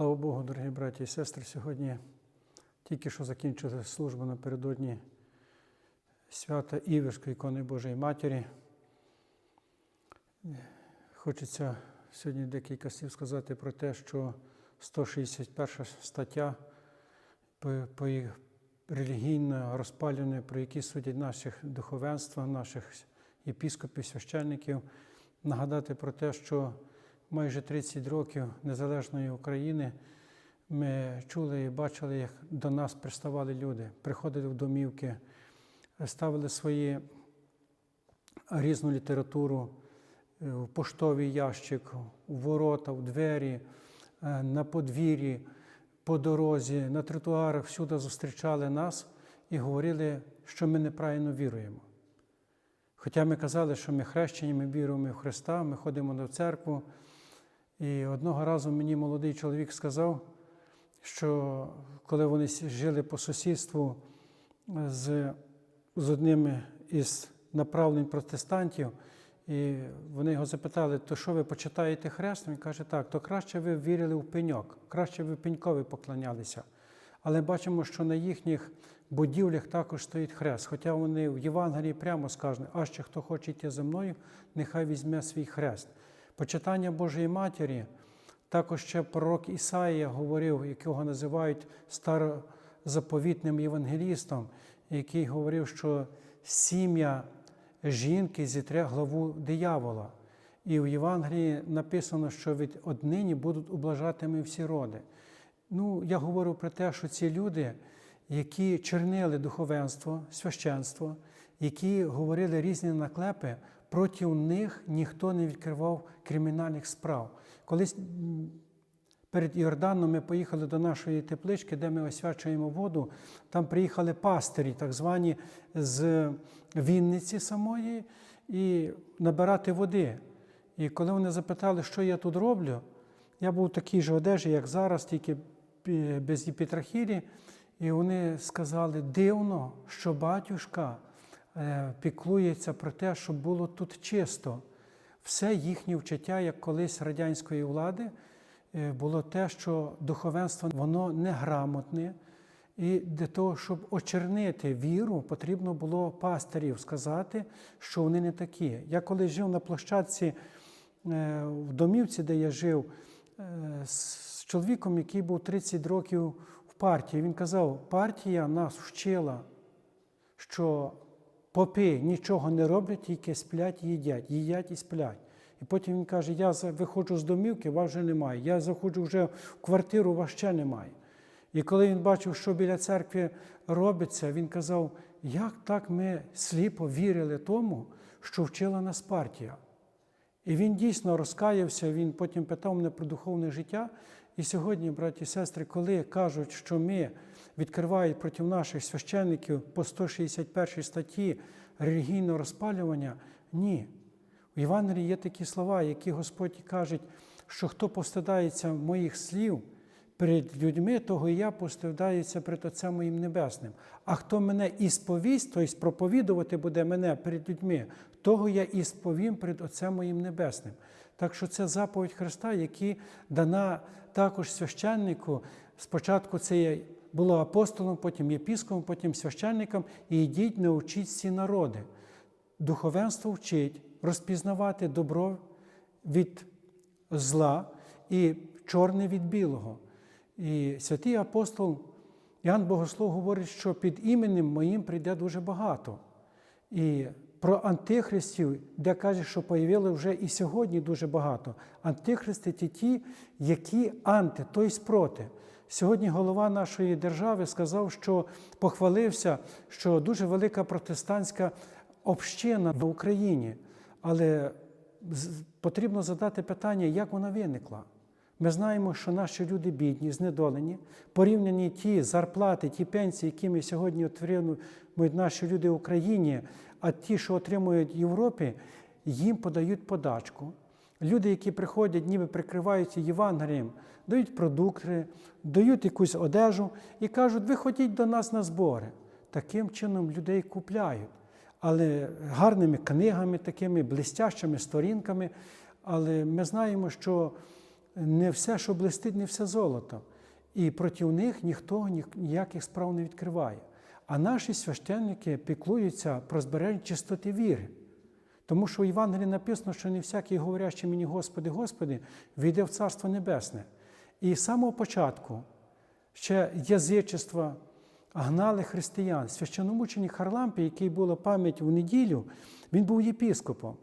Слава Богу, дорогі браті і сестри, сьогодні тільки що закінчили службу напередодні свята Іверської ікони Божої Матері. Хочеться сьогодні декілька слів сказати про те, що 161 стаття по- релігійно розпалювання, про які судять наших духовенства, наших єпіскопів, священників, нагадати про те, що майже 30 років незалежної України ми чули і бачили, як до нас приставали люди, приходили в домівки, ставили свої різну літературу е, в поштовий ящик, у ворота, в двері, е, на подвір'ї, по дорозі, на тротуарах всюди зустрічали нас і говорили, що ми неправильно віруємо. Хоча ми казали, що ми хрещені, ми віруємо в Христа, ми ходимо до церкву. І одного разу мені молодий чоловік сказав, що коли вони жили по сусідству з, з одним із направлень протестантів, і вони його запитали, то що ви почитаєте хрест? Він каже, так, то краще ви вірили в пеньок, краще ви пенькові поклонялися. Але бачимо, що на їхніх будівлях також стоїть хрест. Хоча вони в Євангелії прямо скажуть, а ще хто хоче йти за мною, нехай візьме свій хрест. Почитання Божої Матері, також ще пророк Ісаїя говорив, якого називають старозаповітним євангелістом, який говорив, що сім'я жінки зітре главу диявола. І в Євангелії написано, що від однині будуть ублажатими всі роди. Ну, я говорю про те, що ці люди, які чернили духовенство, священство, які говорили різні наклепи, проти них ніхто не відкривав кримінальних справ. Колись перед Йорданом ми поїхали до нашої теплички, де ми освячуємо воду. Там приїхали пастирі, так звані з Вінниці самої, і набирати води. І коли вони запитали, що я тут роблю, я був в такій же одежі, як зараз, тільки без епітрахілі. І вони сказали, дивно, що батюшка піклується про те, щоб було тут чисто. Все їхнє вчиття, як колись радянської влади, е, було те, що духовенство воно неграмотне. І для того, щоб очернити віру, потрібно було пастирів сказати, що вони не такі. Я коли жив на площадці е, в домівці, де я жив, е, з чоловіком, який був 30 років в партії, він казав, партія нас вчила, що попи нічого не роблять, тільки сплять їдять, їдять і сплять. І потім він каже: я виходжу з домівки, вас вже немає. Я заходжу вже в квартиру, вас ще немає. І коли він бачив, що біля церкви робиться, він казав, як так ми сліпо вірили тому, що вчила нас партія. І він дійсно розкаявся, він потім питав мене про духовне життя. І сьогодні, браті і сестри, коли кажуть, що ми відкривають проти наших священників по 161 статті релігійного розпалювання, ні. У Євангелії є такі слова, які Господь каже, що хто постидається моїх слів перед людьми, того і я постидаюся перед Отцем моїм Небесним. А хто мене ісповість, тобто проповідувати буде мене перед людьми, того я і сповім перед Отцем моїм Небесним. Так що це заповідь Христа, яка дана також священнику. Спочатку це було апостолом, потім єпіскопом, потім священником, і йдіть, научіть всі народи. Духовенство вчить розпізнавати добро від зла і чорне від білого. І святий апостол Іоанн Богослов говорить, що під іменем моїм прийде дуже багато. І про антихристів, де каже, що появили вже і сьогодні дуже багато. Антихристи ті ті, які анти, тобто проти. Сьогодні голова нашої держави сказав, що похвалився, що дуже велика протестантська община в Україні. Але потрібно задати питання, як вона виникла. Ми знаємо, що наші люди бідні, знедолені, порівняні ті зарплати, ті пенсії, які ми сьогодні отримують наші люди в Україні, а ті, що отримують в Європі, їм подають подачку. Люди, які приходять, ніби прикриваються Євангелієм, дають продукти, дають якусь одежу і кажуть, ви ходіть до нас на збори. Таким чином людей купляють але гарними книгами, такими блестящими сторінками. Але ми знаємо, що не все, що блистить, не все золото. І проти них ніхто ніяких справ не відкриває. А наші священники піклуються про збереження чистоти віри. Тому що в Євангелії написано, що не всякий, говорящий мені Господи, Господи, війде в Царство Небесне. І з самого початку ще язичество гнали християн. Священомученик Харлампій, який була пам'ять у неділю, він був єпіскопом.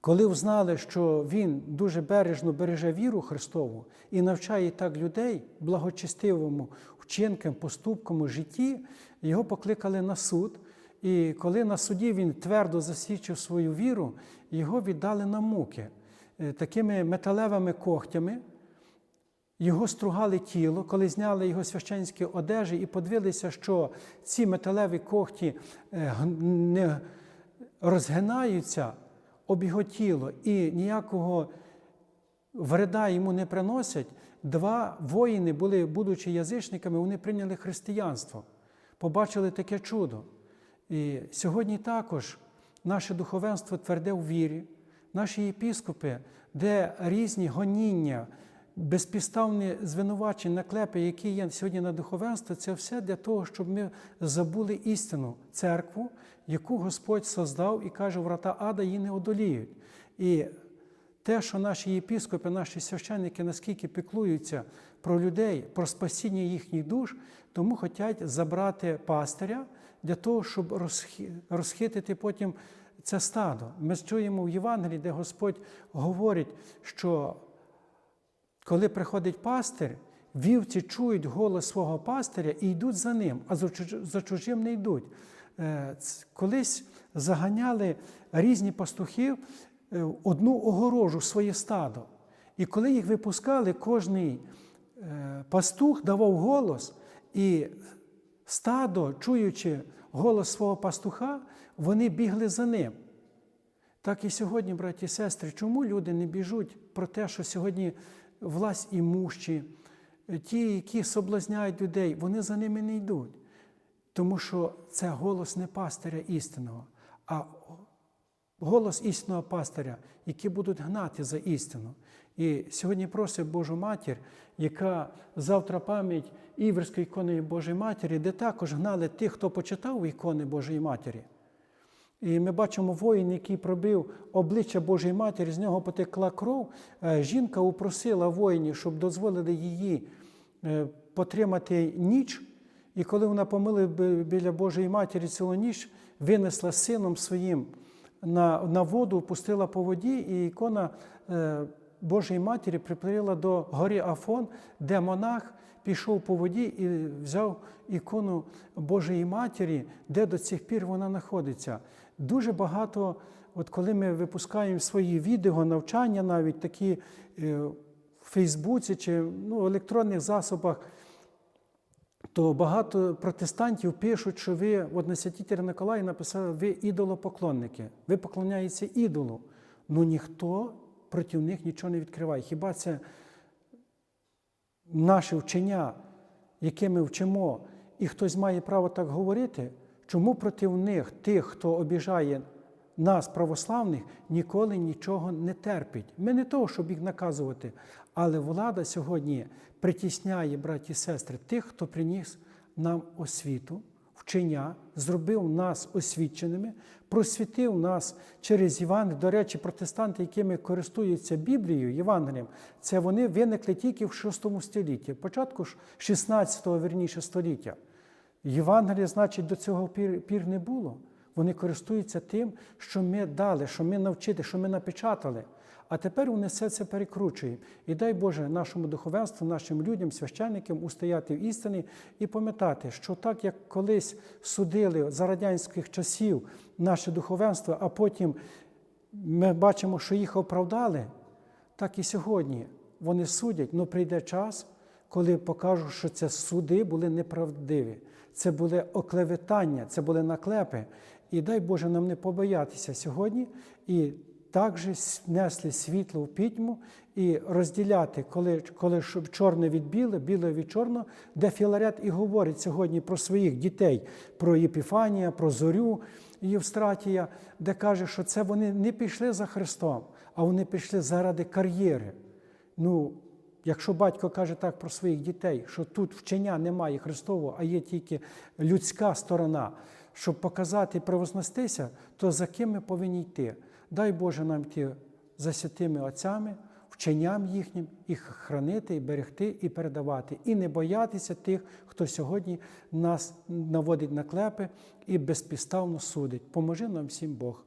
Коли взнали, що він дуже бережно береже віру Христову і навчає так людей благочестивому вчинкам, поступкам у житті, його покликали на суд. І коли на суді він твердо засвідчив свою віру, його віддали на муки Е, такими металевими когтями. Його стругали тіло, коли зняли його священські одежі і подивилися, що ці металеві когті е, не розгинаються об його тіло і ніякого вреда йому не приносять. Два воїни, були, будучи язичниками, вони прийняли християнство, побачили таке чудо. І сьогодні також наше духовенство тверде у вірі, наші єпіскопи, де різні гоніння, безпідставні звинувачення, наклепи, які є сьогодні на духовенство, це все для того, щоб ми забули істину, церкву, яку Господь создав і каже, врата ада її не одоліють. І те, що наші єпіскопи, наші священники наскільки піклуються про людей, про спасіння їхніх душ, тому хочуть забрати пастиря для того, щоб розхитити потім це стадо. Ми чуємо в Євангелії, де Господь говорить, що коли приходить пастир, вівці чують голос свого пастиря і йдуть за ним, а за чужим не йдуть. Е, Колись заганяли різні пастухи е, одну огорожу своє стадо. І коли їх випускали, кожний е, пастух давав голос, і стадо, чуючи голос свого пастуха, вони бігли за ним. Так і сьогодні, браті і сестри, чому люди не біжуть про те, що сьогодні власть імущі, ті, які соблазняють людей, вони за ними не йдуть. Тому що це голос не пастиря істинного, а голос істинного пастиря, які будуть гнати за істину. І сьогодні просить Божу матір, яка завтра пам'ять Іверської ікони Божої Матері, де також гнали тих, хто почитав ікони Божої Матері. І ми бачимо воїн, який пробив обличчя Божої Матері, з нього потекла кров. Е, Жінка упросила воїнів, щоб дозволили її е, потримати ніч. І коли вона помила біля Божої Матері цілу ніч, винесла сином своїм на, на воду, пустила по воді, і ікона е, Божої Матері приплила до гори Афон, де монах пішов по воді і взяв ікону Божої Матері, де до цих пір вона знаходиться. Дуже багато, от коли ми випускаємо свої відео, навчання, навіть такі е, в Фейсбуці чи ну, електронних засобах, то багато протестантів пишуть, що ви, на святителя Николая написали, ви ідолопоклонники, ви поклоняєтеся ідолу. Ну ніхто проти них нічого не відкриває. Хіба це наше вчення, яке ми вчимо, і хтось має право так говорити, чому проти них, тих, хто обіжає нас, православних, ніколи нічого не терпить. Ми не того, щоб їх наказувати, але влада сьогодні притісняє, браті і сестри, тих, хто приніс нам освіту, вчення, зробив нас освіченими, просвітив нас через Євангеліє. До речі, протестанти, якими користуються Біблією, Євангелієм, це вони виникли тільки в VI столітті, початку ж 16-го, верніше, століття. Євангелія, значить, до цього пір, пір не було. Вони користуються тим, що ми дали, що ми навчили, що ми напечатали. А тепер вони все це перекручують. І дай Боже нашому духовенству, нашим людям, священникам устояти в істині і пам'ятати, що так як колись судили за радянських часів наше духовенство, а потім ми бачимо, що їх оправдали, так і сьогодні вони судять, але прийде час, коли покажуть, що це суди були неправдиві. Це були оклеветання, це були наклепи. І дай Боже нам не побоятися сьогодні і також несли світло в пітьму і розділяти, коли, коли чорне від біле, біле від чорного, де Філарет і говорить сьогодні про своїх дітей, про Єпіфанія, про зорю Євстратія, де каже, що це вони не пішли за Христом, а вони пішли заради кар'єри. Ну, якщо батько каже так про своїх дітей, що тут вчення немає Христового, а є тільки людська сторона, щоб показати і превознестися, то за ким ми повинні йти? Дай Боже нам йти за святими отцями, вченням їхнім, їх хранити і берегти і передавати, і не боятися тих, хто сьогодні нас наводить на клепи і безпідставно судить. Поможи нам всім Бог.